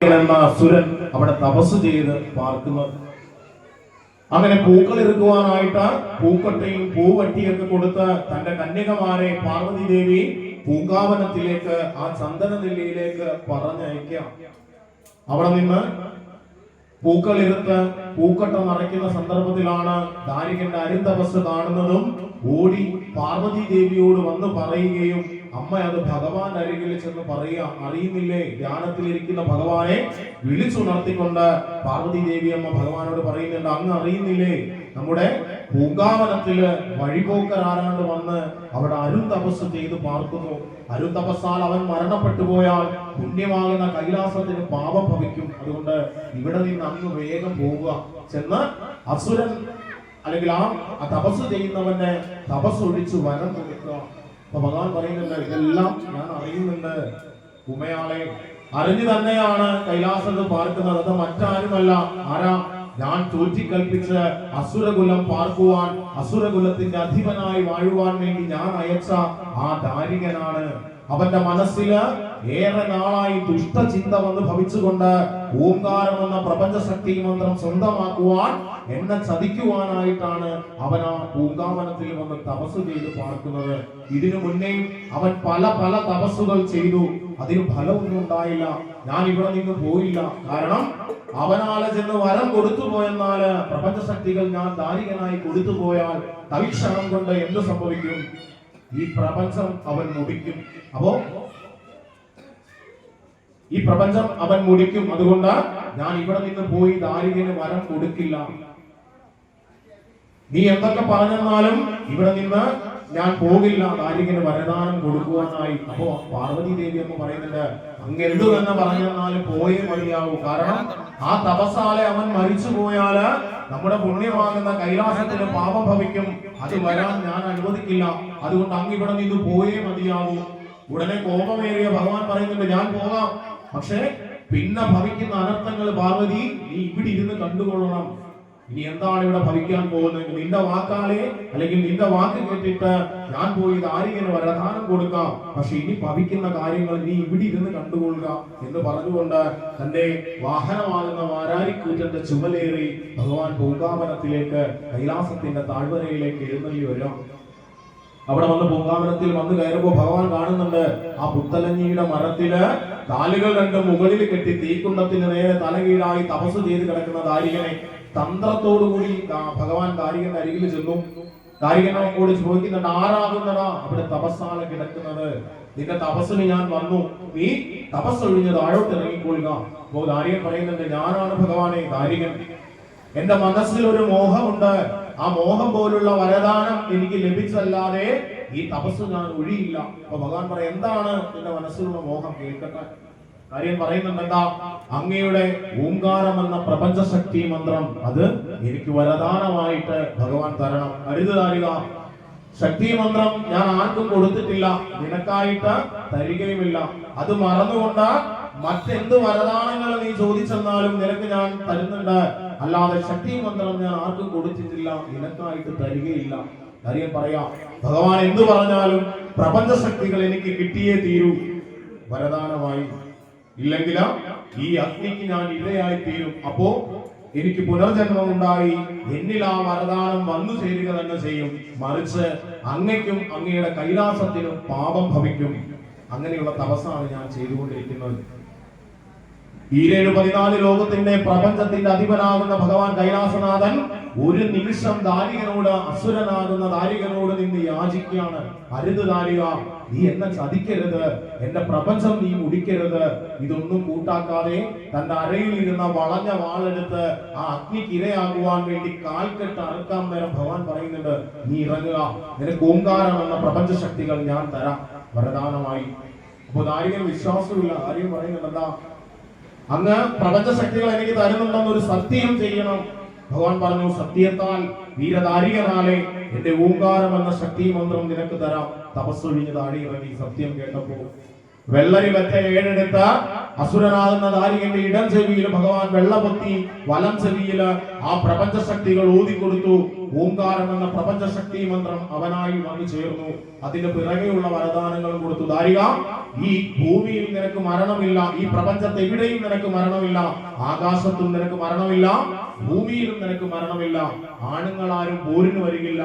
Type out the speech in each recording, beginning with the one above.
എന്ന അസുരൻ അവിടെ തപസ് ചെയ്ത് പാർക്കുന്നത് അങ്ങനെ പൂക്കൾ ഇറുക്കുവാനായിട്ട് പൂക്കട്ടയും പൂവട്ടിയൊക്കെ കൊടുത്ത് തന്റെ കന്യകമാരെ പാർവതി ദേവി പൂങ്കാവനത്തിലേക്ക് ആ ചന്ദന നെല്ലിയിലേക്ക് പറഞ്ഞയക്കാം അവിടെ നിന്ന് പൂക്കൾ ഇരുത്ത് പൂക്കട്ട നിറയ്ക്കുന്ന സന്ദർഭത്തിലാണ് ദാരികന്റെ അരുന്തപസ് കാണുന്നതും ഓടി പാർവതി ദേവിയോട് വന്ന് പറയുകയും അമ്മ അത് ഭഗവാൻ അരികിൽ ചെന്ന് പറയുക അറിയുന്നില്ലേ ധ്യാനത്തിലിരിക്കുന്ന ഭഗവാനെ? വിളിച്ചുണർത്തിക്കൊണ്ട് പാർവതി ദേവി അമ്മ ഭഗവാനോട് പറയുന്നുണ്ട് അങ്ങ് അറിയുന്നില്ലേ നമ്മുടെ പൂങ്കാവനത്തിൽ വഴിപോക്കരാരാണ്ട് വന്ന് അവിടെ അരുൺ തപസ് ചെയ്ത് പാർക്കുന്നു. അരുൺ തപസ്സാൽ അവൻ മരണപ്പെട്ടു പോയാൽ പുണ്യമാകുന്ന കൈലാസത്തിന് പാപം ഭവിക്കും. അതുകൊണ്ട് ഇവിടെ നിന്ന് അങ്ങ് വേഗം പോവുക. ചെന്ന് അസുരൻ അല്ലെങ്കിൽ ആ തപസ് ചെയ്യുന്നവന്റെ തപസ് ഒഴിച്ച് വരം കൊടുക്കുക അപ്പൊ ഭഗവാൻ പറയുന്നുണ്ട് ഇതെല്ലാം ഞാൻ അറിയുന്നുണ്ട്. ഉമയാളെ അറിഞ്ഞു തന്നെയാണ് കൈലാസത്ത് പാർക്കുന്നത്. അത് മറ്റാരുമല്ല. ആരാ? ഞാൻ തോറ്റിക്കൽപ്പിച്ച് അസുരകുലം പാർക്കുവാൻ അസുരകുലത്തിന്റെ അധിപനായി വാഴുവാൻ വേണ്ടി ഞാൻ അയച്ച ആ ദാരികനാണ്. അവന്റെ മനസ്സിൽ ഏറെ നാളായി ദുഷ്ടചിന്ത വന്ന് ഭവിച്ചുകൊണ്ട് ഓംകാരം എന്ന പ്രപഞ്ചശക്തി മന്ത്രം സ്വന്തമാക്കുവാൻ എന്നെ ചതിക്കുവാനായിട്ടാണ് അവൻ ആ പൂങ്കാവനത്തിൽ വന്ന് തപസ് ചെയ്ത് പാർക്കുന്നത്. ഇതിനു മുന്നേയും അവൻ പല പല തപസ്സുകൾ ചെയ്തു. അതിന് ഫലമൊന്നും ഉണ്ടായില്ല. ഞാൻ ഇവിടെ നിന്ന് പോയില്ല. കാരണം അവനാലെ ചെന്ന് വരം കൊടുത്തു പോയെന്നാൽ പ്രപഞ്ചശക്തികൾ ഞാൻ ദാരികനായി കൊടുത്തു പോയാൽ തവിക്ഷണം കൊണ്ട് എന്ത് സംഭവിക്കും? ഈ പ്രപഞ്ചം അവൻ മുടിക്കും. അപ്പോ ഈ പ്രപഞ്ചം അവൻ മുടിക്കും. അതുകൊണ്ട് ഞാൻ ഇവിടെ നിന്ന് പോയി ദാരികന് വരം കൊടുക്കില്ല. നീ എന്തൊക്കെ പറഞ്ഞെന്നാലും ഇവിടെ നിന്ന് ഞാൻ പോകില്ല. ദാരികന് വരദാനം കൊടുക്കുവാനായി അപ്പോ പാർവതി ദേവി എന്ന് പറയുന്നുണ്ട് അങ്ങ് എന്തു എന്ന് പറഞ്ഞെന്നാലും പോയേ മതിയാവൂ. കാരണം ആ തപസ്സാലെ അവൻ മരിച്ചു പോയാൽ നമ്മുടെ പുണ്യമാകുന്ന കൈലാസത്തിന് പാപം ഭവിക്കും. അത് വരാൻ ഞാൻ അനുവദിക്കില്ല. അതുകൊണ്ട് അങ്ങ് ഇവിടെ നിന്ന് പോയേ മതിയാവൂ. ഉടനെ കോപമേറിയ ഭഗവാൻ പറയുന്നുണ്ട് ഞാൻ പോകാം. പക്ഷേ പിന്നെ ഭവിക്കുന്ന അനർത്ഥങ്ങൾ പാർവതി നീ ഇവിടെ ഇരുന്ന് കണ്ടുകൊള്ളണം. ഇനി എന്താണ് ഇവിടെ ഭവിക്കാൻ പോകുന്നത്? നിന്റെ വാക്കാലേ അല്ലെങ്കിൽ നിന്റെ വാക്ക് കേട്ടിട്ട് ഞാൻ പോയി ദാരികന് വരദാനം കൊടുക്കാം. പക്ഷെ ഇനി ഭവിക്കുന്ന കാര്യങ്ങൾ നീ ഇവിടെ ഇരുന്ന് കണ്ടുകൊള്ളുക എന്ന് പറഞ്ഞുകൊണ്ട് തന്റെ വാഹനമാകുന്ന വാരാരിക്കൂറ്റന്റെ ചുമലേറി ഭഗവാൻ പൂങ്കാവനത്തിലേക്ക് കൈലാസത്തിന്റെ താഴ്വരയിലേക്ക് എഴുന്നള്ളി വരാം. അവിടെ വന്ന് പൂങ്കാവനത്തിൽ വന്ന് കയറുമ്പോൾ ഭഗവാൻ കാണുന്നുണ്ട് ആ പുത്തലഞ്ഞിയുടെ മരത്തിൽ കാലുകൾ രണ്ട് മുകളിൽ കെട്ടി തീക്കുണ്ടത്തിന് നേരെ തലകീഴായി തപസ് ചെയ്ത് കിടക്കുന്ന ദാരികനെ. തന്ത്രത്തോടുകൂടി കൂടി ഭഗവാൻ ദാരികന്റെ അരികിൽ ചെന്നു. ദാരികനോട് ചോദിക്കുന്നുണ്ട് ആരാകുന്നടാ അവിടെ തപസ്സാണ് കിടക്കുന്നത്? നിന്റെ തപസ്സിന് ഞാൻ വന്നു. നീ തപസ് ഒഴിഞ്ഞ് താഴോട്ട് ഇറങ്ങിക്കൊള്ളുക. അപ്പോ ദാരികൻ പറയുന്നുണ്ട് ഞാനാണ് ഭഗവാനെ ദാരികൻ. എന്റെ മനസ്സിൽ ഒരു മോഹമുണ്ട്. ആ മോഹം പോലുള്ള വരദാനം എനിക്ക് ലഭിച്ചല്ലാതെ ഈ തപസ് ഞാൻ ഒഴിയില്ല. അപ്പൊ ഭഗവാൻ പറയാം എന്താണ് നിന്റെ മനസ്സിലുള്ള മോഹം? കേൾക്കട്ടെ. കാര്യം പറയുന്നുണ്ട് എന്താ? അങ്ങയുടെ ഓങ്കാരം എന്ന പ്രപഞ്ചശക്തി മന്ത്രം അത് എനിക്ക് വരദാനമായിട്ട് ഭഗവാൻ തരണം. അരുത് താരുക ശക്തി മന്ത്രം ഞാൻ ആർക്കും കൊടുത്തിട്ടില്ല. നിനക്കായിട്ട് തരികയുമില്ല. അത് മറന്നുകൊണ്ട് മറ്റെന്ത് വരദാനങ്ങൾ നീ ചോദിച്ചെന്നാലും നിനക്ക് ഞാൻ തരുന്നുണ്ട്. അല്ലാതെ ശക്തി മന്ത്രം ഞാൻ ആർക്കും കൊടുത്തിട്ടില്ല. നിനക്കായിട്ട് തരികയില്ല. കാര്യം പറയാം ഭഗവാൻ എന്തു പറഞ്ഞാലും പ്രപഞ്ച ശക്തികൾ എനിക്ക് കിട്ടിയേ തീരൂ. വരദാനമായി. ഇല്ലെങ്കിൽ ഈ അഗ്നിക്ക് ഞാൻ ഇരയായി തീരും അപ്പോ എനിക്ക് പുനർജന്മം ഉണ്ടായി. എന്നിൽ ആ വരദാനം വന്നു ചേരുക തന്നെ ചെയ്യും. മറിച്ച് അങ്ങയ്ക്കും അങ്ങയുടെ കൈലാസത്തിനും പാപം ഭവിക്കും. അങ്ങനെയുള്ള തപസ്സാണ് ഞാൻ ചെയ്തുകൊണ്ടിരിക്കുന്നത്. ഈരേഴ് പതിനാല് ലോകത്തിന്റെ പ്രപഞ്ചത്തിന്റെ അധിപനാകുന്ന ഭഗവാൻ കൈലാസനാഥൻ ഒരു നിമിഷം ദാരികനോട് അസുരനാകുന്ന ദാരികനോട് നിന്ന് യാചിക്കുകയാണ്. അരുത് ദാരിക നീ എന്നെ ചതിക്കരുത് എന്റെ പ്രപഞ്ചം നീ മുടിക്കരുത്. ഇതൊന്നും കൂട്ടാക്കാതെ തന്റെ അരയിൽ ഇരുന്ന വളഞ്ഞ വാളെടുത്ത് ആ അഗ്നിക്ക് ഇരയാകുവാൻ വേണ്ടി കാൽക്കെട്ട് അറുക്കാൻ നേരം ഭഗവാൻ പറയുന്നുണ്ട് നീ ഇറങ്ങുക. നിനക്ക് ഓങ്കാരം എന്ന പ്രപഞ്ച ശക്തികൾ ഞാൻ തരാം. വരദാനമായി. അപ്പൊ ദാരികന് വിശ്വാസമില്ല ആരെയും പറയുന്നുണ്ട് അങ്ങ് പ്രപഞ്ച ശക്തികൾ എനിക്ക് തരുന്നുണ്ടെന്ന് ഒരു സത്യം ചെയ്യണം. ഭഗവാൻ പറഞ്ഞു സത്യത്താൽ വീരദാരികനാലെ എന്റെ ഓങ്കാരം എന്ന ശക്തി മന്ത്രം നിനക്ക് തരാം. തപസ്സൊഴിഞ്ഞ് താഴെ ഇറങ്ങി സത്യം കേട്ടപ്പോ വെള്ളരി വെച്ച ഏഴെടുത്ത അസുരനാകുന്ന ദാരികന്റെ ഇടം ചെവിയിൽ ഭഗവാൻ വെള്ളപൊത്തി വലം ചെവിയിൽ ആ പ്രപഞ്ച ശക്തികൾ ഊതിക്കൊടുത്തു ഓങ്കാരം എന്ന പ്രപഞ്ച ശക്തി മന്ത്രം അവനായി വന്നു ചേർന്നു. അതിന്റെ പിറകെയുള്ള വരദാനങ്ങളും കൊടുത്തു. ദാരിക ഈ ഭൂമിയിൽ നിനക്ക് മരണമില്ല ഈ പ്രപഞ്ചത്തെ എവിടെയും നിനക്ക് മരണമില്ല ആകാശത്തും നിനക്ക് മരണമില്ല ഭൂമിയിലും നിനക്ക് മരണമില്ല. ആണുങ്ങളാരും പോരിന് വരികില്ല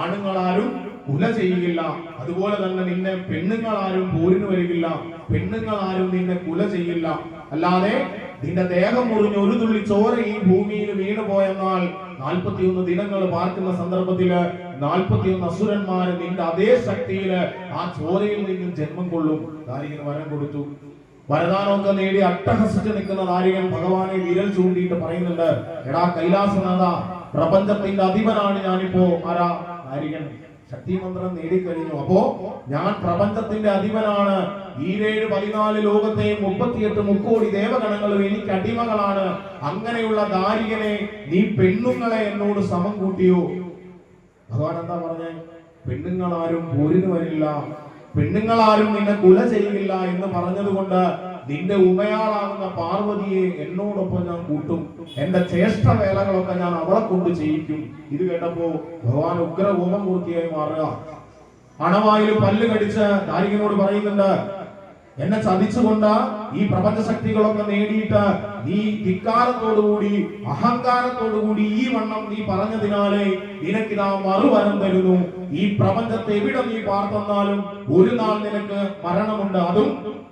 ആണുങ്ങളാരും കുല ചെയ്യുകയില്ല അതുപോലെ തന്നെ നിന്നെ പെണ്ണുങ്ങളാരും പോരിന് വരികില്ല പെണ്ണുങ്ങളാരും നിന്നെ കുല ചെയ്യില്ല. അല്ലാതെ നിന്റെ ദേഹം മുറിഞ്ഞ് ഒരു തുള്ളി ചോര ഈ ഭൂമിയിൽ വീണു പോയെന്നാൽ നാൽപ്പത്തിയൊന്ന് ദിനങ്ങൾ പാർക്കുന്ന സന്ദർഭത്തിൽ നാൽപ്പത്തിയൊന്ന് അസുരന്മാര് നിന്റെ അതേ ശക്തിയിൽ ആ ചോരയിൽ നിന്നും ജന്മം കൊള്ളും. ദാരികന് വരം കൊടുത്തു. വരദാനമൊക്കെ നേടി അട്ടഹസിച്ച് നിൽക്കുന്ന നാരികൻ ഭഗവാനെ വിരൽ ചൂണ്ടിയിട്ട് പറയുന്നുണ്ട് എടാ കൈലാസനാഥ പ്രപഞ്ചത്തിന്റെ അധിപനാണ് ഞാനിപ്പോ. ആരാ? നാരികൻ ശക്തിമന്ത്രം നേടിക്കഴിഞ്ഞു. അപ്പോ ഞാൻ പ്രപഞ്ചത്തിന്റെ അധിപനാണ്. ഈരേഴ് പതിനാല് ലോകത്തെയും മുപ്പത്തിയെട്ട് മുക്കോടി ദേവഗണങ്ങളും എനിക്ക് അടിമകളാണ്. അങ്ങനെയുള്ള ദാരികനെ നീ പെണ്ണുങ്ങളെ എന്നോട് സമം കൂട്ടിയോ? ഭഗവാൻ എന്താ പറഞ്ഞേ? പെണ്ണുങ്ങളാരും പോരിന് വരില്ല. പെണ്ണുങ്ങളാരും നിന്നെ കുല ചെയ്യില്ല എന്ന് പറഞ്ഞതുകൊണ്ട് നിന്റെ ഉമയാളാകുന്ന പാർവതിയെ എന്നോടൊപ്പം ഞാൻ കൂട്ടും. എന്റെ ചേഷ്ടവേലകളൊക്കെ ഞാൻ അവളെ കൊണ്ട് ചെയ്യിക്കും. ഇത് കേട്ടപ്പോ ഭഗവാൻ ഉഗ്ര ഹോമമൂർത്തിയായി മാറുക. അണവായിൽ പല്ല് കടിച്ച് ദാരികനോട് പറയുന്നുണ്ട് എന്നെ ചതിച്ചുകൊണ്ട് ഈ പ്രപഞ്ച ശക്തികളൊക്കെ നേടിയിട്ട് നീ ധിക്കാരത്തോടുകൂടി അഹങ്കാരത്തോടുകൂടി ഈ വണ്ണം നീ പറഞ്ഞതിനാലെ നിനക്കിതാ മറുവരം തരുന്നു. ഈ പ്രപഞ്ചത്തെ എവിടെ നീ പാർത്തെന്നാലും ഒരു നാൾ നിനക്ക് മരണമുണ്ട്. അതും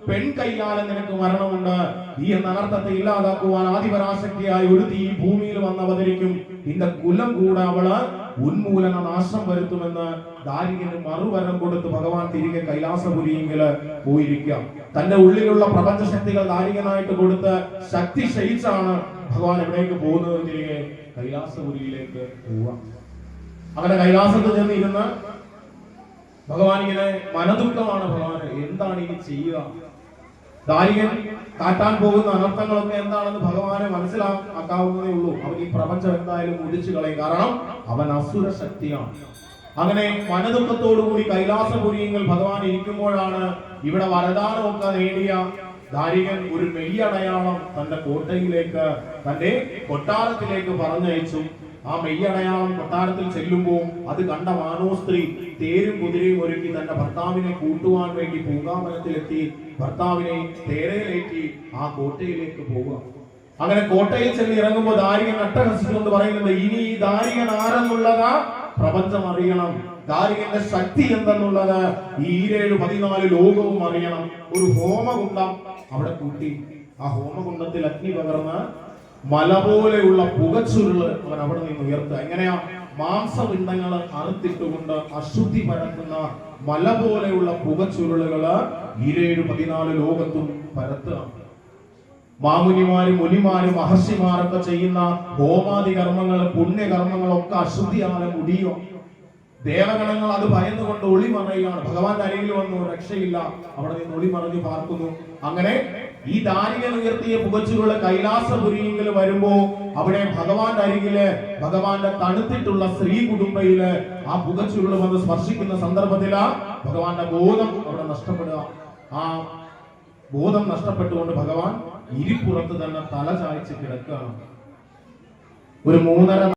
പെൺകൈയാലെ നിനക്ക് മരണമുണ്ട്. ഈ അനർത്ഥത്തെ ഇല്ലാതാക്കുവാൻ ആദിപരാശക്തിയായി ഒരു ഈ ഭൂമിയിൽ വന്ന് അവതരിക്കും. നിന്റെ കുലം കൂടെ അവൾ ഉന്മൂലന നാശം വരുത്തുമെന്ന് ദാരികന് മറുവരം കൊടുത്ത് ഭഗവാൻ തിരികെ കൈലാസപുരിയെങ്കിൽ പോയിരിക്കാം. തന്റെ ഉള്ളിലുള്ള പ്രപഞ്ച ശക്തികൾ നാരികനായിട്ട് കൊടുത്ത് ശക്തി ക്ഷയിച്ചാണ് ഭഗവാൻ എവിടേക്ക് പോകുന്നത്. തിരികെ കൈലാസപുരിയിലേക്ക് പോവാം അങ്ങനെ കൈലാസത്തിൽ ചെന്ന് ഇരുന്ന് ഭഗവാൻ ഇങ്ങനെ മനദുഃഖമാണ് ഭഗവാൻ എന്താണ് ഇനി ചെയ്യുക? ദാരികൻ കാട്ടാൻ പോകുന്ന അനർത്ഥങ്ങളൊക്കെ എന്താണെന്ന് ഭഗവാനെ മനസ്സിലാക്കാവുന്നതേ ഉള്ളൂ. അവൻ ഈ പ്രപഞ്ചം എന്തായാലും മുടിച്ചു കളയും. കാരണം അവൻ അസുര ശക്തിയാണ്. അങ്ങനെ മനദുഃഖത്തോടുകൂടി കൈലാസപുരിയങ്ങൾ ഭഗവാൻ ഇരിക്കുമ്പോഴാണ് ഇവിടെ വരദാനമൊക്കെ നേടിയ ദാരികൻ ഒരു മെയ്യടയാളം തന്റെ കോട്ടയിലേക്ക് തന്റെ കൊട്ടാരത്തിലേക്ക് പറഞ്ഞയച്ചു. ആ മെയ്യടയാളം കൊട്ടാരത്തിൽ ചെല്ലുമ്പോൾ അത് കണ്ട മാനോസ്ത്രീ തേരും കുതിരയും ഒരുക്കി തന്റെ ഭർത്താവിനെ കൂട്ടുവാൻ വേണ്ടി പൂങ്കാവനത്തിലെത്തി ഭർത്താവിനെ തേരയിലേറ്റി ആ കോട്ടയിലേക്ക് പോവുക. അങ്ങനെ കോട്ടയിൽ ചെന്ന് ഇറങ്ങുമ്പോൾ ദാരികൻ അട്ടഹസിച്ചുകൊണ്ട് പറയുന്നുണ്ട്. ഇനി ഈ ദാരികൻ ആരെന്നുള്ളതാ പ്രപഞ്ചം അറിയണം. ദാരികന്റെ ശക്തി എന്തെന്നുള്ളത് ഈ ഈരേഴ് പതിനാല് ലോകവും അറിയണം. ഒരു ഹോമകുണ്ടം അവിടെ കൂട്ടി. ആ ഹോമകുണ്ടത്തിൽ അഗ്നി പകർന്ന് മല പോലെയുള്ള പുകച്ചുരുൾ അവൻ അവിടെ നിന്ന് ഉയർത്തുക. എങ്ങനെയാ? മാംസപിണ്ഡങ്ങൾ അറുത്തിട്ടുകൊണ്ട് അശുദ്ധി പരത്തുന്ന മല പോലെയുള്ള പുകച്ചുരുളുകൾ ഈരേഴ് പതിനാല് ലോകത്തും പരത്തുക. മാമുനിമാരും മുനിമാരും മഹർഷിമാരൊക്കെ ചെയ്യുന്ന ഹോമാദി കർമ്മങ്ങൾ പുണ്യകർമ്മങ്ങളൊക്കെ അശുദ്ധിയാണ് മുടിയോ ദേവഗണങ്ങൾ അത് ഭയന്നുകൊണ്ട് ഒളിമറയുകയാണ്. ഭഗവാന്റെ അരികിൽ വന്നു രക്ഷയില്ല. അവിടെ നിന്ന് ഒളിമറഞ്ഞു പാർക്കുന്നു. അങ്ങനെ ഈ ദാരികൻ ഉയർത്തിയ പുകച്ചുള്ള കൈലാസപുരിയെങ്കിൽ വരുമ്പോ അവിടെ ഭഗവാന്റെ അരികിൽ ഭഗവാന്റെ തണുത്തിട്ടുള്ള സ്ത്രീ കുടുംബയിൽ ആ പുകച്ചുരുൾ വന്ന് സ്പർശിക്കുന്ന സന്ദർഭത്തിലാ ഭഗവാന്റെ ബോധം അവിടെ നഷ്ടപ്പെടുക. ആ ബോധം നഷ്ടപ്പെട്ടുകൊണ്ട് ഭഗവാൻ ഇരിപ്പുറത്ത് തന്നെ തല ചായ്ച്ച് കിടക്കുകയാണ്. ഒരു മൂന്നര